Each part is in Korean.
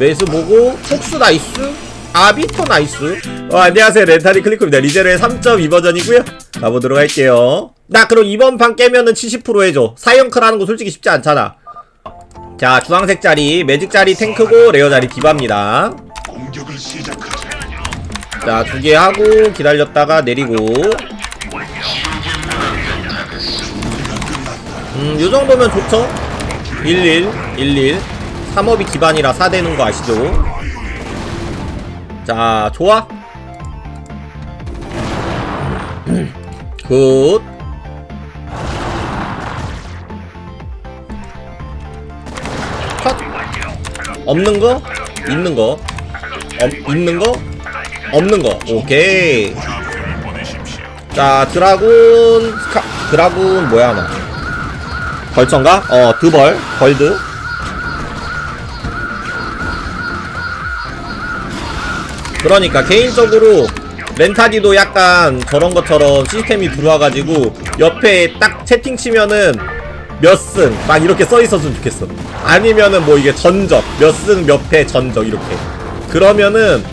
메스 보고 폭스 나이스 아비터 나이스. 어, 안녕하세요. 렌타리 클리크입니다. 리제로의 3.2 버전이고요. 가보도록 할게요. 나 그럼 이번 판 깨면은 70% 해줘. 사이언클 하는 거 솔직히 쉽지 않잖아. 자 주황색 자리 매직 자리 탱크고 레어 자리 디바입니다. 자. 두 개 하고 기다렸다가 내리고. 음 요정도면 좋죠? 11 11 3업이 기반이라 4 되는 거 아시죠? 자 좋아? 굿. 컷. 없는 거? 있는 거? 없, 있는 거? 없는 거. 오케이. 자 드라군 스카, 드라군 뭐야 너? 벌처인가? 어 드벌. 벌드 그러니까 개인적으로 렌타디도 약간 저런 것처럼 시스템이 들어와가지고 옆에 딱 채팅 치면은 몇승막 이렇게 써 있었으면 좋겠어 아니면은 뭐 이게 전적 몇 승 몇 패 전적 이렇게 그러면은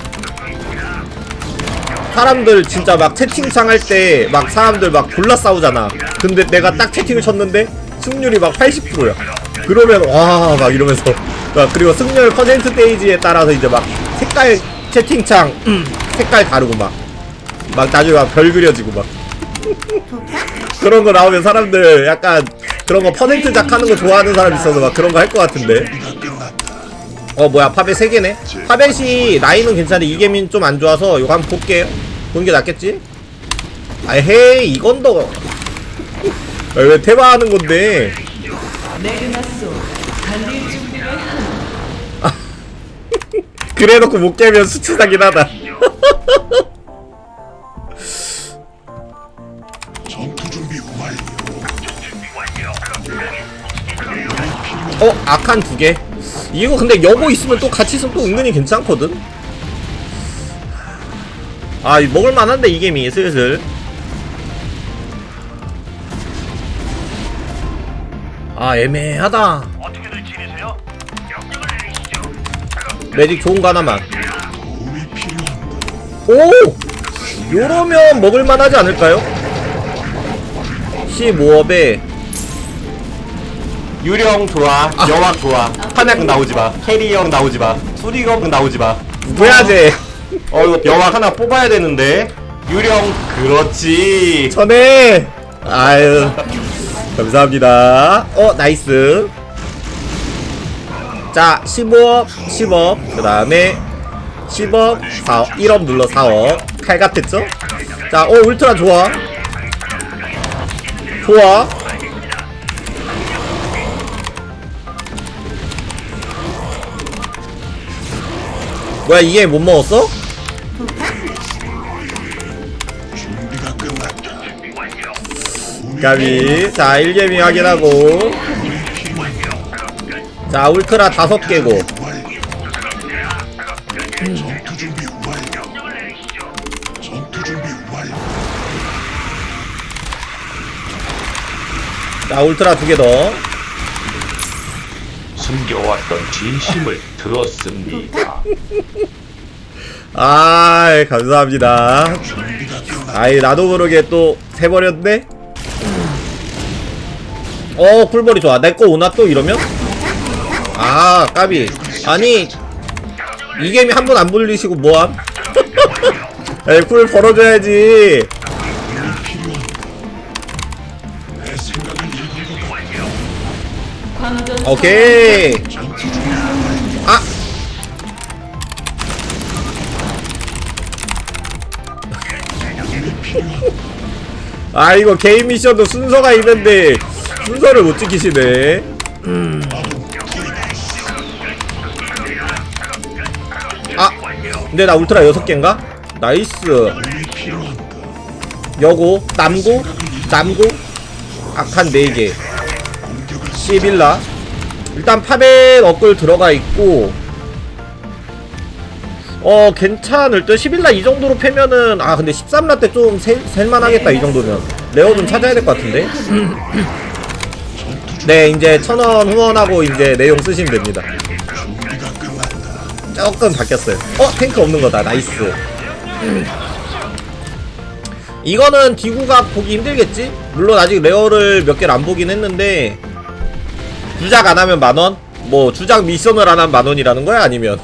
사람들 진짜 막 채팅창 할 때 막 사람들 막 골라 싸우잖아. 근데 내가 딱 채팅을 쳤는데 승률이 막 80%야. 그러면 와 막 이러면서 막 그리고 승률 컨텐츠 페이지에 따라서 이제 막 색깔 채팅창. 음, 색깔 다르고 막 막 나중에 막 별 그려지고 막. 그런 거 나오면 사람들 약간 그런 거 퍼센트 작 하는 거 좋아하는 사람 있어서 막 그런 거 할 것 같은데. 어 뭐야 파벳 3개네? 파벳이 라인은 괜찮은데 이게민 좀 안 좋아서 이거 한번 볼게요. 보는 게 낫겠지? 아 헤이 이건 더. 아, 왜 테마하는 건데 그래놓고 못 깨면 수치사긴 하다. 어 악한 두 개. 이거 근데 여보 있으면 또 같이 있으면 또 은근히 괜찮거든. 아이 먹을만한데 이게미 슬슬. 아 애매하다 매직 좋은 거 하나만. 오! 요러면 먹을만 하지 않을까요? 15업에 유령 좋아, 여왕 좋아, 한약 나오지 마, 캐리형 나오지 마, 수리검 나오지 마. 뭐야 쟤어 이거 여왕 하나 뽑아야 되는데 유령 그렇지. 전에 아유 감사합니다 어 나이스 자 15업 10업 그 다음에 10업 4업 1업 눌러 4업 칼 같았죠? 자어 울트라 좋아. 좋아. 뭐야 이게 못 먹었어? 가비 자 1개미 확인하고 자 울트라 다섯 개고 완료. 전투 준비 완료. 전투 준비 완료. 자 울트라 두 개 더. 숨겨왔던 진심을 들었습니다. 아 감사합니다. 준비가. 아이 나도 모르게 또 세버렸네. 어 쿨벌이 좋아. 내 거 오나 또 이러면? 아 까비. 아니 이 게임이 한 번 안 불리시고 뭐함? 에이 쿨 벌어줘야지. 오케이. 아 아 이거 개인 미션도 순서가 있는데 순서를 못 지키시네. 음. 근데 나 울트라 6개인가? 나이스. 여고 남고 남고 악한 4개 공격을 시빌라 일단 파벳 업글 들어가 있고 어 괜찮을 듯 11라 이 정도로 패면은 아 근데 13라 때 좀 셀만 하겠다 이 정도면 레어 좀 찾아야 될 것 같은데 네 이제 천원 후원하고 이제 내용 쓰시면 됩니다. 조금 바뀌었어요. 어 탱크 없는 거다. 나이스. 이거는 디구가 보기 힘들겠지? 물론 아직 레어를 몇 개를 안 보긴 했는데 주작 안 하면 만원? 뭐 주작 미션을 안 하면 만원이라는 거야? 아니면?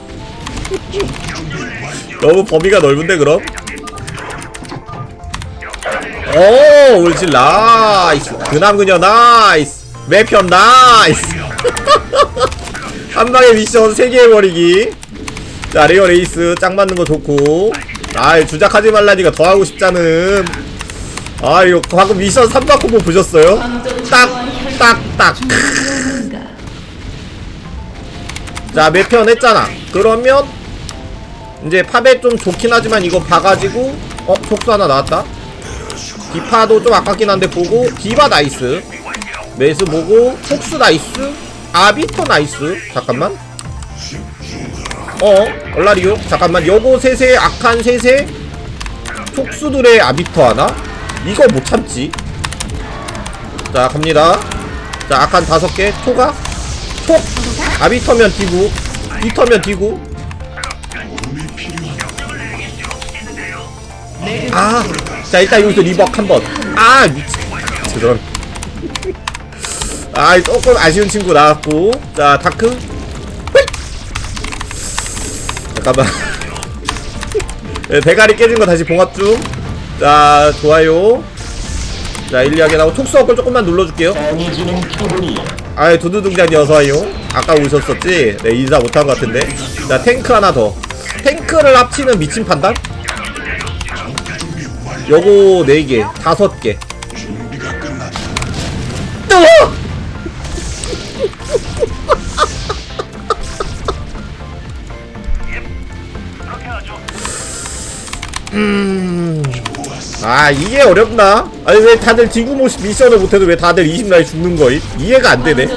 너무 범위가 넓은데 그럼? 오 울질 나이스. 그남 그녀 나이스. 매편 나이스. 한 방에 미션 3개 해버리기 자 레어 레이스 짱 맞는 거 좋고. 아이 주작하지 말라니까 더 하고 싶자는. 아 이거 방금 미션 3박 콤보 보셨어요? 딱딱딱? 자 매편 했잖아. 그러면 이제 팝에 좀 좋긴 하지만 이거 봐가지고 어 촉수 하나 나왔다? 디파도 좀 아깝긴 한데 보고 디바 나이스. 메스 보고 촉수 나이스. 아비터 나이스. 잠깐만 어 얼라리오? 잠깐만 요거 셋에 악한 셋에 촉수들의 아비터 하나? 이거 못 참지. 자 갑니다. 자 악한 다섯 개. 토가? 톡 아비터면 디구. 비터면 디구. 아, 자 일단 여기서 리벅 한번. 아, 미치. 저런. 아, 조금 아쉬운 친구 나왔고, 자 다크. 휘! 잠깐만. 네, 대가리 깨진 거 다시 봉합 중. 자, 좋아요. 자, 일리하게 나오고 톡수 업글 조금만 눌러줄게요. 아이 두두둥장이 어서와요 아까 오셨었지? 네 인사 못한 것 같은데 자 탱크 하나 더 탱크를 합치는 미친 판단? 요거 4개 5개 또! 그 아 이게 어렵나? 아니 왜 다들 디구 모시 미션을 못해도 왜 다들 20라이 죽는 거임? 이해가 안 되네?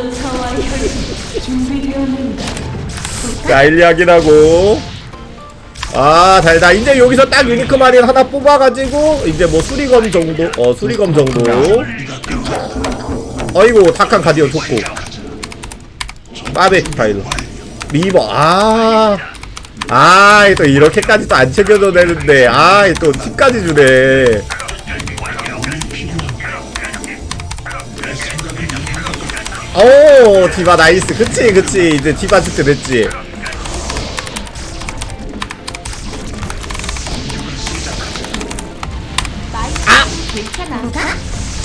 자 일리 확인하고. 아 달다 이제 여기서 딱 유니크 마린 하나 뽑아가지고 이제 뭐 수리검 정도? 어 수리검 정도. 어이구 탁한 가디언 좋고. 빠베 파일로 리버 아 아, 또 이렇게까지 또 안 챙겨줘 되는데, 아, 또 팁까지 주네. 오, 디바 나이스. 그치, 그치. 이제 디바 축제 됐지.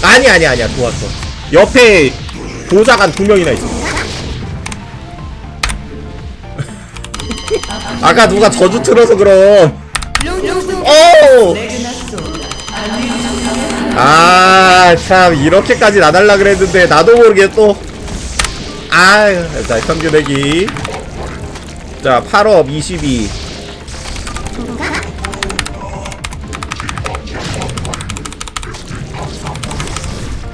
아니 아니 아니야 좋았어 옆에 보좌관 두 명이나 있어 아까 누가 저주 틀어서 그럼 오! 아, 참, 이렇게까지 안 할라 그랬는데, 나도 모르게 또. 아, 자, 평균 내기. 자, 8업 22.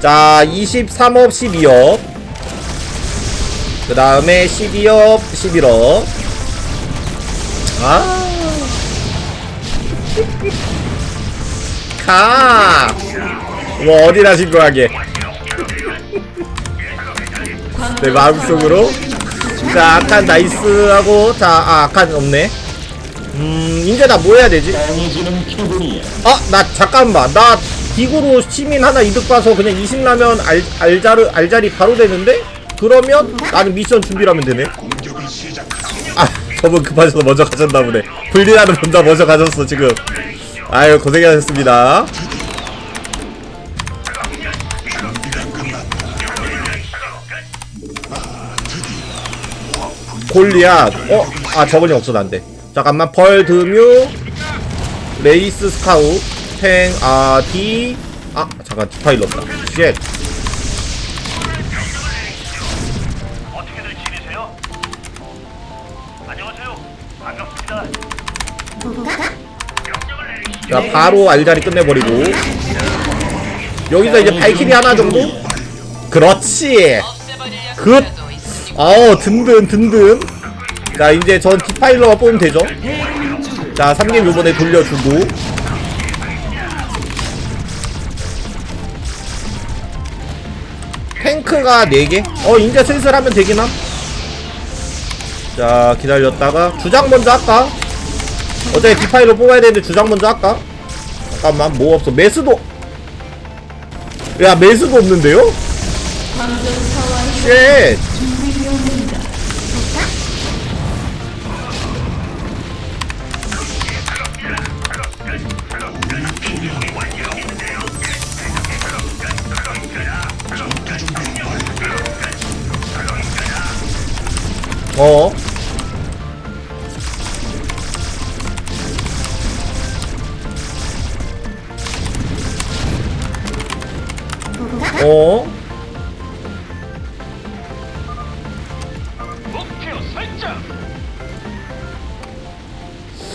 자, 23업 12업. 그 다음에 12업 11업. 아. 가! 뭐, 어디나 신고하게. 내 마음속으로. 자, 아칸 나이스 하고, 자, 아, 아칸 없네. 음, 이제 나 뭐 해야 되지? 아, 나, 잠깐만. 나, 기구로 시민 하나 이득 봐서 그냥 20라면 알, 알자르, 알자리 바로 되는데? 그러면 나는 미션 준비를 하면 되네. 아, 저분 급하셔서 먼저 가셨나 보네. 불리하는 분자 먼저 가셨어, 지금. 아유, 고생하셨습니다. 골리앗. 어? 아, 저번이 없어도 안 돼. 잠깐만, 벌, 드뮤, 레이스 스카우, 탱, 아, 디, 아, 잠깐, 디파일렀다. 쉣. 자, 바로 알자리 끝내버리고. 여기서 이제 발키리 하나 정도? 그렇지! 굿! 어우, 든든, 든든. 자, 이제 전 디파일러가 뽑으면 되죠. 자, 3개 요번에 돌려주고. 탱크가 4개? 어, 이제 슬슬 하면 되긴 함. 자 기다렸다가 주장 먼저 할까? 어차피 디파이로 뽑아야 되는데 주장 먼저 할까? 잠깐만 뭐 없어 메스도 야 메스도 없는데요? 쉣? 어? 어?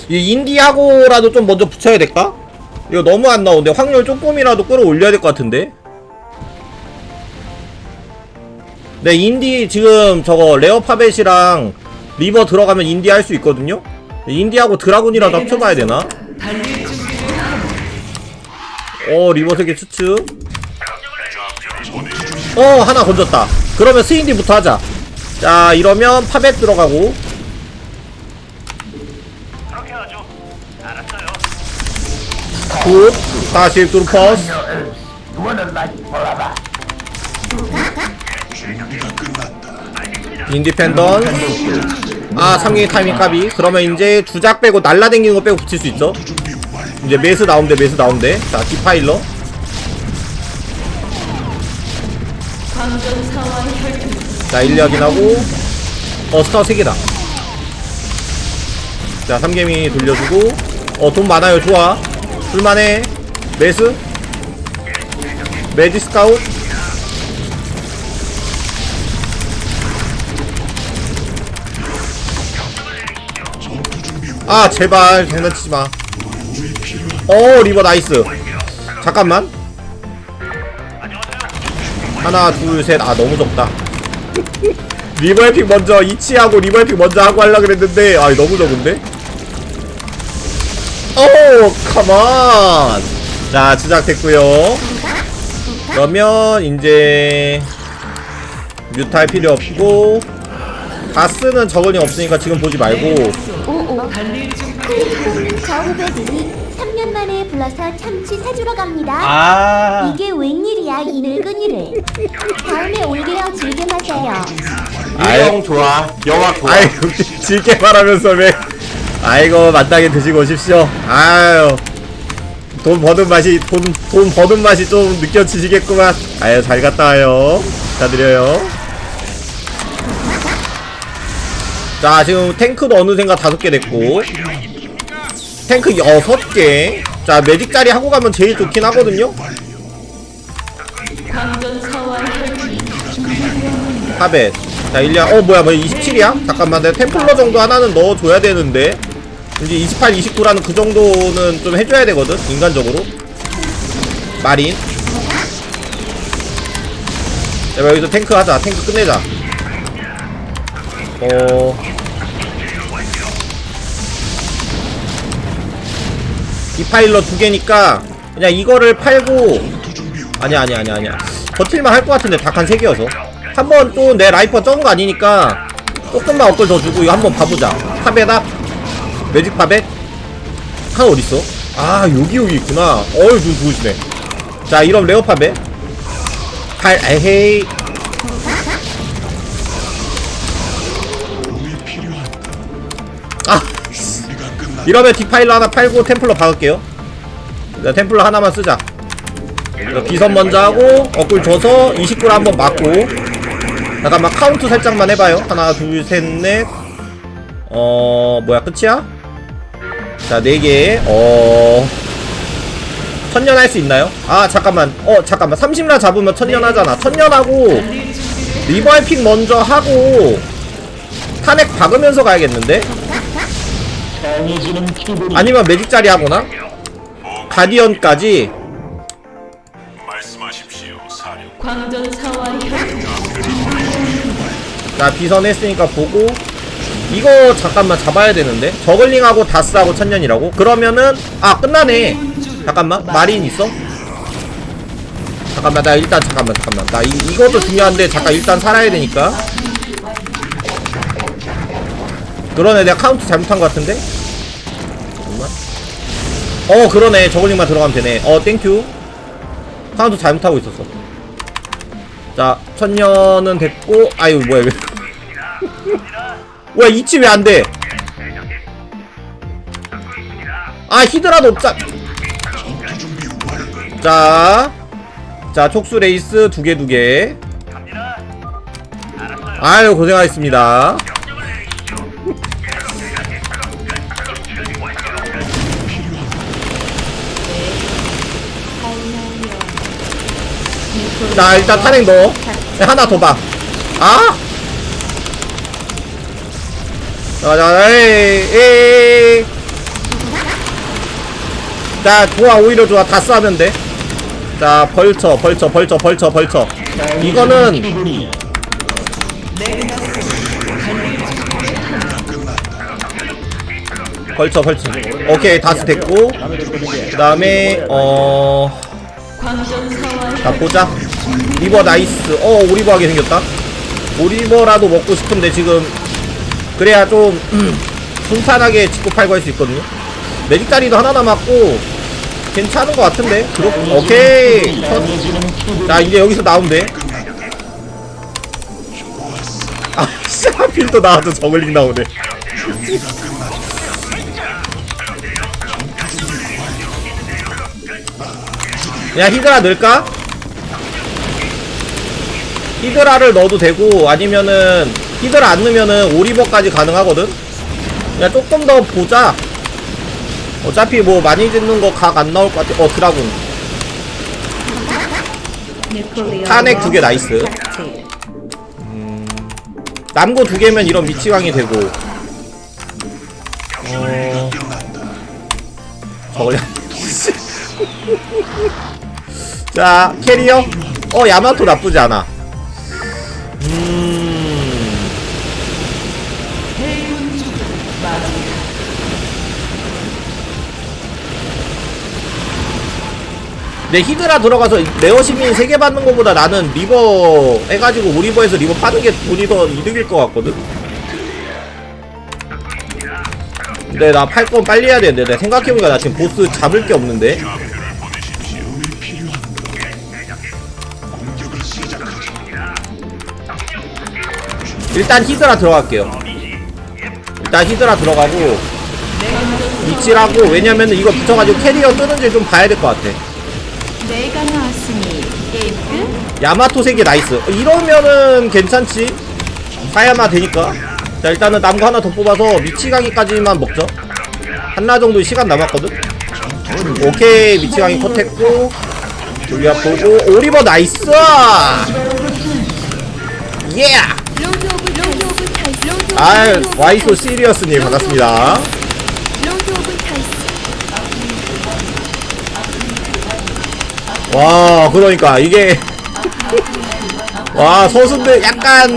이 인디하고라도 좀 먼저 붙여야 될까? 이거 너무 안 나오는데 확률 조금이라도 끌어올려야 될 것 같은데? 네 인디 지금 저거 레어 파벳이랑 리버 들어가면 인디 할 수 있거든요? 인디하고 드라군이라도 합쳐봐야 되나? 어 리버 세개 추측. 어 하나 건졌다. 그러면 스인디부터 하자. 자 이러면 파벳 들어가고 굿 다시 뚜루퍼스. 인디펜던 아 상경이 타이밍 까비 그러면 이제 주작 빼고 날라댕기는 거 빼고 붙일 수 있어 이제 메스 나온대 메스 나온대. 자 디파일러. 자 1, 2 확인하고. 어 스타워 3개다. 자 3개미 돌려주고. 어 돈 많아요 좋아 줄만해 메스 매지 스카웃? 아 제발 장난치지마. 어 리버 나이스. 잠깐만. 하나 둘셋아 너무 적다. 리버 에픽 먼저 이치하고 리버 에픽 먼저 하고 하려 그랬는데 아 너무 적은데 오 컴온 자 시작됐고요. 그러면 이제 뮤탈 필요 없고 가스는 저건이 없으니까 지금 보지 말고. 오오 달릴 준비 크리스는 저 후배들이 3년 만에 불러서 참치 사주러 갑니다. 아. 이게 웬일이야 이 늙은이를. 다음에 올게요. 즐겨 마세요. 유령 좋아. 영화 좋아. 아이고 질게 말하면서 왜 아이고 만나게 드시고 오십시오. 아유. 돈 버는 맛이 돈, 돈 버는 맛이 좀 느껴지시겠구만. 아유 잘 갔다 와요. 축하드려요. 자 지금 탱크도 어느샌가 다섯 개 됐고. 탱크 여섯 개자 매직 자리 하고 가면 제일 좋긴 하거든요? 파벳 자 일리아 어 뭐야 뭐야 27이야? 잠깐만 내가 템플러 정도 하나는 넣어줘야 되는데 이제 28, 29라는 그 정도는 좀 해줘야 되거든 인간적으로. 마린. 자 여기서 탱크 하자. 탱크 끝내자. 어. 디파일러 두 개니까 그냥 이거를 팔고 아니야 아니야 아니야 아니야. 버틸만 할 것 같은데 닭한 세 개여서. 한번 또 내 라이퍼 적은 거 아니니까 조금만 업글 더 주고 이거 한번 봐보자. 파벳다 매직 파벳 하나 어딨어? 아 여기 여기 있구나. 어이 눈 좋으시네. 자 이런 레어 파벳 갈 에헤이. 아 이러면 디파일러 하나 팔고 템플러 박을게요. 자, 템플러 하나만 쓰자. 자, 비선 먼저 하고 어글 줘서 29를 한번 맞고. 잠깐만 카운트 살짝만 해봐요. 하나 둘 셋 넷. 어 뭐야 끝이야? 자 4개. 어. 천년 할 수 있나요? 아 잠깐만. 어 잠깐만. 30라 잡으면 천년 하잖아. 천년하고 리버이픽 먼저 하고 탄핵 박으면서 가야겠는데? 아니면 매직 자리 하거나? 가디언까지? 자 비선 했으니까 보고 이거 잠깐만 잡아야 되는데? 저글링하고 다스하고 천년이라고? 그러면은 아 끝나네. 잠깐만 마린 있어? 잠깐만 나 일단 잠깐만 잠깐만. 나 이, 이것도 중요한데 잠깐 일단 살아야 되니까. 그러네 내가 카운트 잘못한 것 같은데? 잠깐만. 어 그러네. 저글링만 들어가면 되네. 어 땡큐. 카운트 잘못하고 있었어. 자 천년은 됐고 아유 뭐야 왜 뭐야 이치 왜 안 돼. 아 히드라도 없자. 자, 자 촉수 레이스 두 개 두 개. 아유 고생하셨습니다. 자 일단 탄핵 넣어. 야, 하나 더 봐. 아 자자. 에이 에이. 자 좋아 오히려 좋아. 다 싸면 돼자 벌쳐 벌쳐 벌쳐 벌쳐 벌쳐. 이거는 벌쳐 벌쳐. 오케이 다스 됐고. 그 다음에 어... 자 보자. 리버 나이스. 어 오리버 하게 생겼다. 오리버라도 먹고 싶은데 지금 그래야 좀 음, 순탄하게 짓고 팔고 할 수 있거든요. 매직 다리도 하나 남았고 괜찮은 것 같은데? 그렇 오케이. 첫- 자 이제 여기서 나오면 돼 아 씨, 하필 또 나와도 저글링 나오네. 야 히드라 넣을까? 히드라를 넣어도 되고 아니면은 히드라 안 넣으면은 오리버까지 가능하거든? 야 조금 더 보자. 어차피 뭐 많이 짓는 거 각 안 나올 것 같아. 어 드라군. 탄핵 두 개 나이스. 음, 남고 두 개면 이런 미치광이 되고. 어... 저걸 자 캐리어? 어 야마토 나쁘지 않아. 음 내 히드라 들어가서 레어 시민 3개 받는 것보다 나는 리버 해가지고 오리버에서 리버 파는 게 돈이 더 이득일 것 같거든? 근데 나 팔 건 빨리 해야 되는데. 내가 생각해보니까 나 지금 보스 잡을 게 없는데. 일단 히드라 들어갈게요. 일단 히드라 들어가고 미치라고 왜냐면은 이거 붙여가지고 캐리어 뜨는지 좀 봐야 될 것 같아 내가 나왔으니 게임 끝. 야마토 세 개 나이스. 어, 이러면은 괜찮지? 사야마 되니까. 자 일단은 남거 하나 더 뽑아서 미치광이까지만 먹죠. 한나 정도 시간 남았거든? 오케이 미치광이 컷했고. 우리가 보고. 오리버 나이스! 예 로드 오브 로드 오브 타이스. 로드 오브 아 와이소. 시리어스님 반갑습니다 로드 오브 타이스. 와 그러니까 이게 와 서순들 약간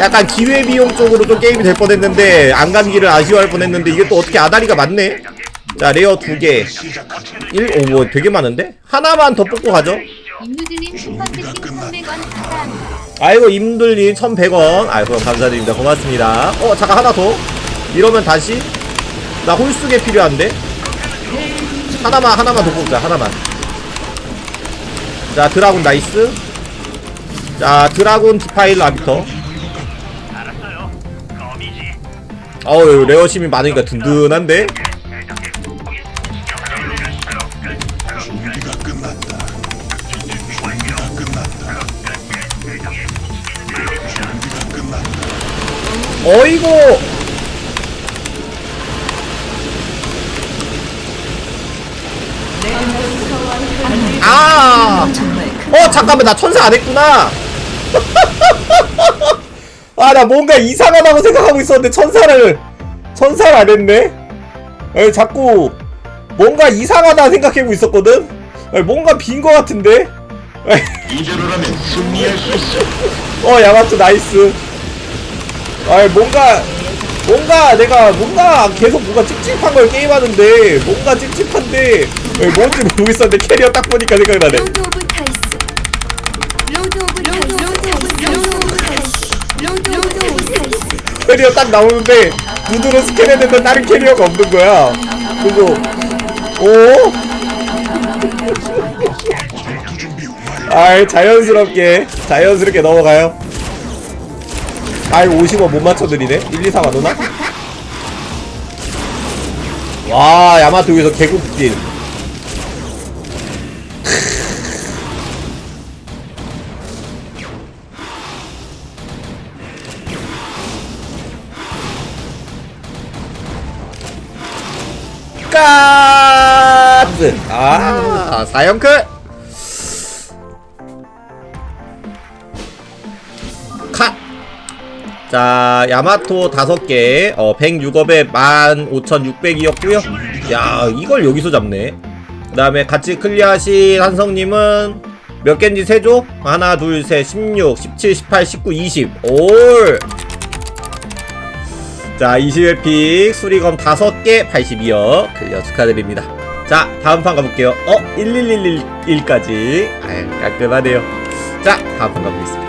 약간 기회비용 쪽으로 좀 게임이 될 뻔했는데 안간 길을 아쉬워할 뻔했는데 이게 또 어떻게 아다리가 많네? 자 레어 두개. 1, 오, 뭐 되게 많은데? 하나만 더 뽑고 가죠. 임누들님 슈퍼채팅 300원 감사합니다. 아이고 임들님 1100원. 아이고 감사드립니다. 고맙습니다. 어 잠깐 하나 더. 이러면 다시? 나 홀수게 필요한데? 하나만 하나만 더 뽑자 하나만 자 드라군 나이스. 자 드라군 디파일 라비터. 어우 레어 심이 많으니까 든든한데? 어이구 아! 어 잠깐만 나 천사 안 했구나. 아 나 뭔가 이상하다고 생각하고 있었는데 천사를 천사를 안 했네? 에, 자꾸 뭔가 이상하다 생각하고 있었거든? 에, 뭔가 빈 거 같은데? 이대로라면 승리할 수 있어. 어 야마토 나이스. 아 뭔가 뭔가 내가 뭔가 계속 뭔가 찝찝한 걸 게임하는데 뭔가 찝찝한데 에, 뭔지 모르겠었는데 캐리어 딱 보니까 생각나네 로드 오브 타이스. 로드 오브 타이스. 로드 오브 타이스. 로드 오브 타이스. 로드 오브 타이스. 캐리어 딱 나오는데 눈으로 스캔했는데 다른 캐리어가 없는 거야 그리고 오? 아이 자연스럽게 자연스럽게 넘어가요 아이 50원 못 맞춰드리네? 1, 2, 3 안 오나? 와 야마토 여기서 개국진 까드. 아 사형클 자, 야마토 5개, 어, 106업에 15,600이었고요 야, 이걸 여기서 잡네. 그 다음에 같이 클리어하신 한성님은 몇 개인지 세죠? 하나, 둘, 셋, 16, 17, 18, 19, 20. 올! 자, 20회 픽, 수리검 5개, 82억. 클리어 축하드립니다. 자, 다음 판 가볼게요. 어, 1111까지. 아유, 깔끔하네요. 자, 다음 판 가보겠습니다.